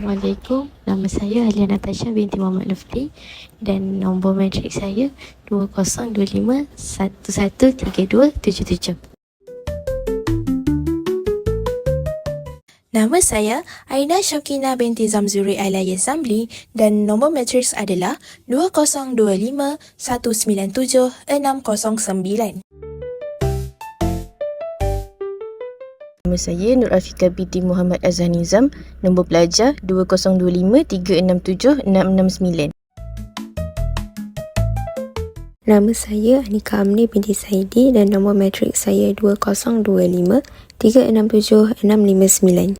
Assalamualaikum. Nama saya Alia Natasha binti Muhammad Lufli dan nombor matrik saya 2025113277. Nama saya Aina Syakina binti Zamzuri Alaya Zamli dan nombor matriks adalah 2025197609. Nama saya Nur Afika binti Muhammad Azhar Nizam, nombor pelajar 2025367669. Nama saya Anika Amni binti Saidi dan nombor matrik saya 2025367659.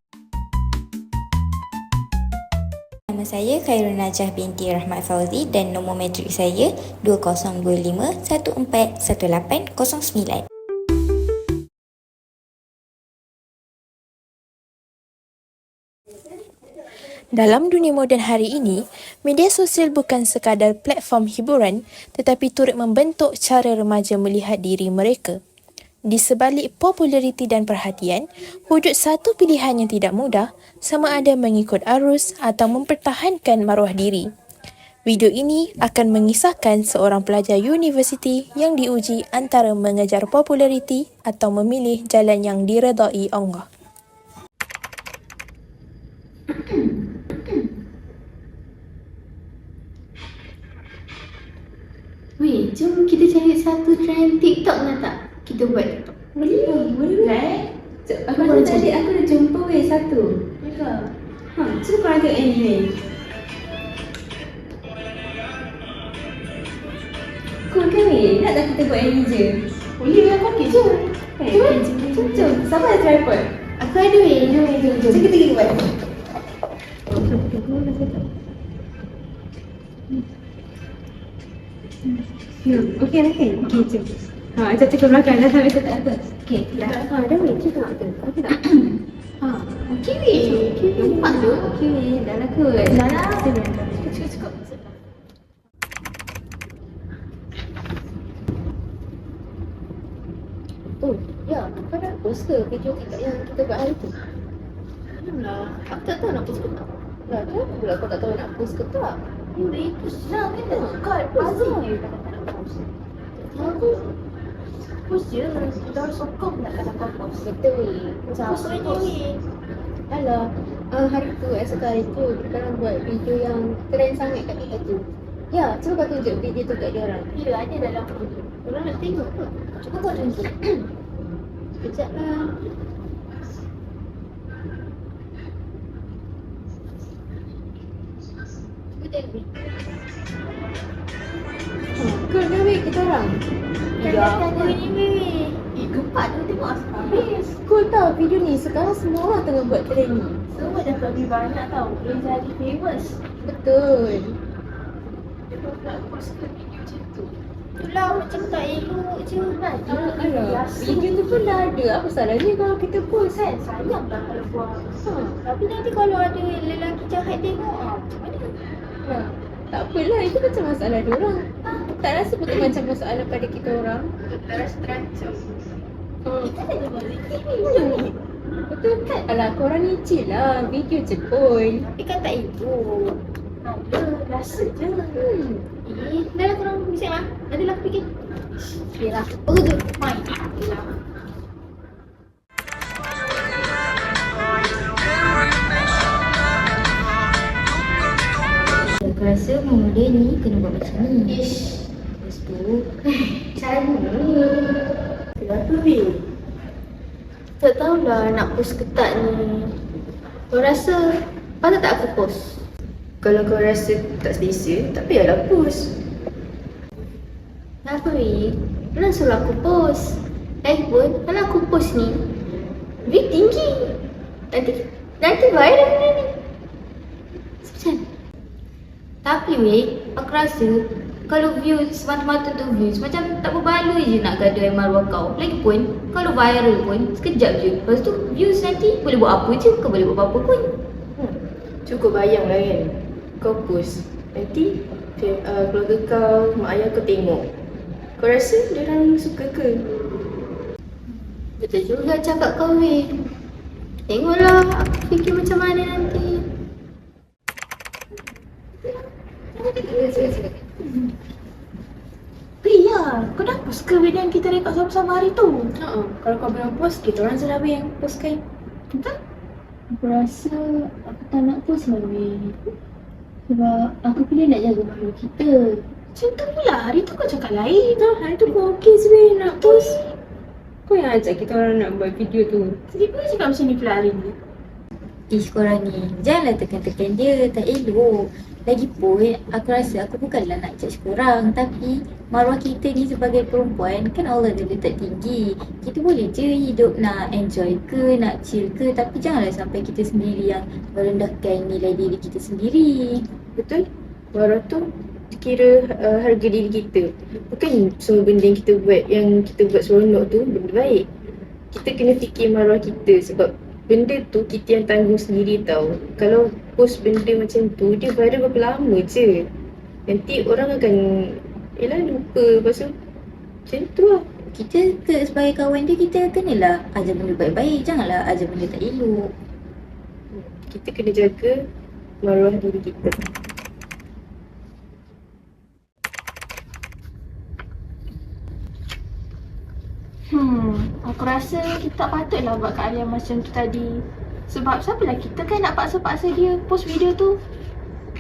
Nama saya Khairul Najah binti Rahmat Fauzi dan nombor matrik saya 2025141809. Dalam dunia moden hari ini, media sosial bukan sekadar platform hiburan tetapi turut membentuk cara remaja melihat diri mereka. Di sebalik populariti dan perhatian, wujud satu pilihan yang tidak mudah sama ada mengikut arus atau mempertahankan maruah diri. Video ini akan mengisahkan seorang pelajar universiti yang diuji antara mengejar populariti atau memilih jalan yang diredai Allah. Weh, jom kita cari satu trend TikTok nak tak? Kita buat TikTok. Boleh, boleh Kan? Cik, Aku Aku nak tadi cari. aku dah jumpa weh satu. Ya ke? Ha, cuba korang tengok ni weh. Cool kan weh? Nak tak kita buat ni je? Boleh lah, okey je. Jom, jom, jom. Siapa ada tripod? Aku ada weh. Jom, jom, jom. Jom kita pergi buat. Okey lah kan? Okey, jom. Ha, macam tu ke belakang dah sampai ke atas. Okey, dah. Ha, dah weh, cakap tu. Okey tak? Ha, Okey weh. Okey weh. Nampak tu? okey weh. Dah lah kot. Dah lah. Cukup, cukup, cukup. Oh, ya. Kau dah post ke video TikTok yang kita buat hari tu? Alah, aku tak tahu nak post ke tak. Lah, kenapa pula kau tak tahu nak post ke tak? Ya, dah itu senang kan dah cakap. Azam. Aku post je. Kita harus sokong nak kata kau post. Betul weh. Macam post apa weh? Alah, uh, hari tu, esok hari tu, korang buat video yang trend sangat kat TikTok tu. Ya, cuba kau tunjuk video tu kat dia orang. Ya, ada dalam video. Orang nak tengok ke? Cuba kau tunjuk. Sekejap lah. Cuba tengok. Orang. Ya, aku ni weh. Eh, gempak tu tengok habis. Kau tahu video ni sekarang semua orang tengah buat trend ni. Semua dah lebih banyak tau. Boleh jadi famous. Betul. Dia pula post ke video macam tu. Itulah macam tak elok je kan. Ah, alah, video tu pun dah ada. Apa salahnya kalau kita post Kan sayang lah kalau buang. Ha, Tapi nanti kalau ada lelaki jahat tengok ah, macam mana? ha. Tak apalah, itu macam masalah dia orang. Tak rasa tu macam masalah pada kita orang. Tak rasa terancam. Ha. Kita ada rezeki Hmm. Betul kan? Alah, korang ni chill lah. Video je pun. Tapi kan tak elok. Ada, rasa je. Hmm. Eh, dah lah korang bising lah. Nanti lah aku fikir. Yelah. Oh, tu. Main. Yelah. Aku rasa mula ni kena buat macam ni. Ish. Tu, Macam mana? Kenapa weh? Tak tahulah nak post ke tak ni. Kau rasa patut tak aku post? Kalau kau rasa tak selesa, tak payahlah post. Kenapa weh? Kenapa suruh aku post? Lagipun, kalau aku post ni, view tinggi. Nanti, nanti viral benda ni. Macam? Tapi weh, aku rasa kalau view semata-mata tu views macam tak berbaloi je nak gaduh maruah kau. Lagipun, kalau viral pun sekejap je. Lepas tu views nanti boleh buat apa je, kau boleh buat apa-apa pun. Hmm. Cukup bayanglah kan. Kau post. Nanti fam- uh, keluarga kau, mak ayah kau tengok. Kau rasa dia orang suka ke? Betul juga cakap kau weh. Tengoklah aku fikir macam mana nanti. ke video yang kita rekod sama-sama hari tu? Ha, kalau kau belum post, kita orang salah yang post kan. Betul? Aku rasa aku tak nak post lah weh. Sebab aku pilih nak jaga malu kita. Macam tu pula. Hari tu kau cakap lain. Ha, hari tu kau okey sebenarnya nak post. Kau yang ajak kita orang nak buat video tu. Kau cakap macam ni pula hari ni. Ih korang ni, janganlah tekan-tekan dia, tak elok. Lagipun, aku rasa aku bukanlah nak judge korang. Tapi, maruah kita ni sebagai perempuan, kan Allah dah letak tinggi. Kita boleh je hidup nak enjoy ke, nak chill ke. Tapi janganlah sampai kita sendiri yang merendahkan nilai diri kita sendiri. Betul? Baru tu kira uh, harga diri kita. Bukan semua benda yang kita buat yang kita buat seronok tu benda baik. Kita kena fikir maruah kita sebab benda tu kita yang tanggung sendiri tau. Kalau post benda macam tu dia viral berapa lama je. Nanti orang akan Yelah lupa Lepas tu Macam tu lah Kita ke sebagai kawan dia, kita kenalah ajar benda baik-baik. Janganlah ajar benda tak elok. Kita kena jaga Maruah diri kita Hmm, aku rasa kita tak patutlah buat keadaan macam tu tadi. Sebab siapalah kita kan nak paksa-paksa dia post video tu.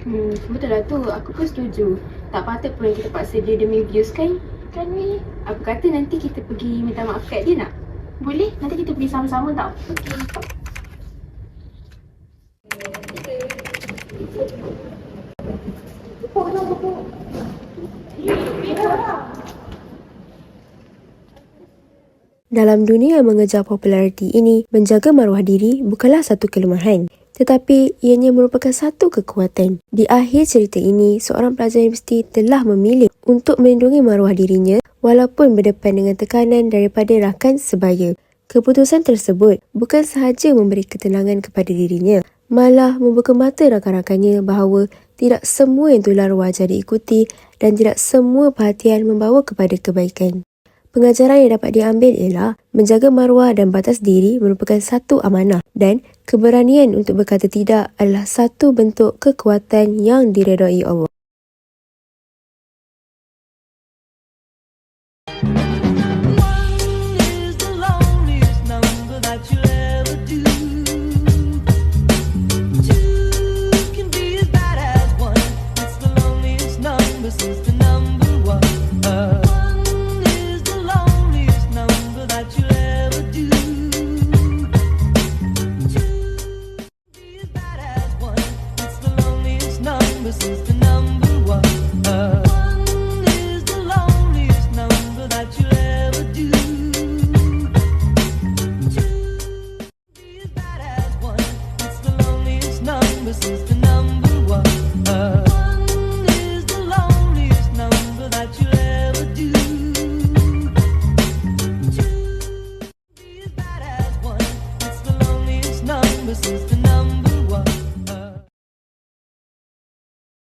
Hmm, betul lah tu. Aku pun setuju. Tak patut pun kita paksa dia demi views kan? Kan ni? Aku kata nanti kita pergi minta maaf kat dia nak? Boleh? Nanti kita pergi sama-sama tau. Okay. Dalam dunia mengejar populariti ini, menjaga maruah diri bukanlah satu kelemahan. Tetapi ianya merupakan satu kekuatan. Di akhir cerita ini, seorang pelajar universiti telah memilih untuk melindungi maruah dirinya walaupun berdepan dengan tekanan daripada rakan sebaya. Keputusan tersebut bukan sahaja memberi ketenangan kepada dirinya, malah membuka mata rakan-rakannya bahawa tidak semua yang tular wajar diikuti dan tidak semua perhatian membawa kepada kebaikan. Pengajaran yang dapat diambil ialah menjaga maruah dan batas diri merupakan satu amanah dan keberanian untuk berkata tidak adalah satu bentuk kekuatan yang diredai Allah. this is the.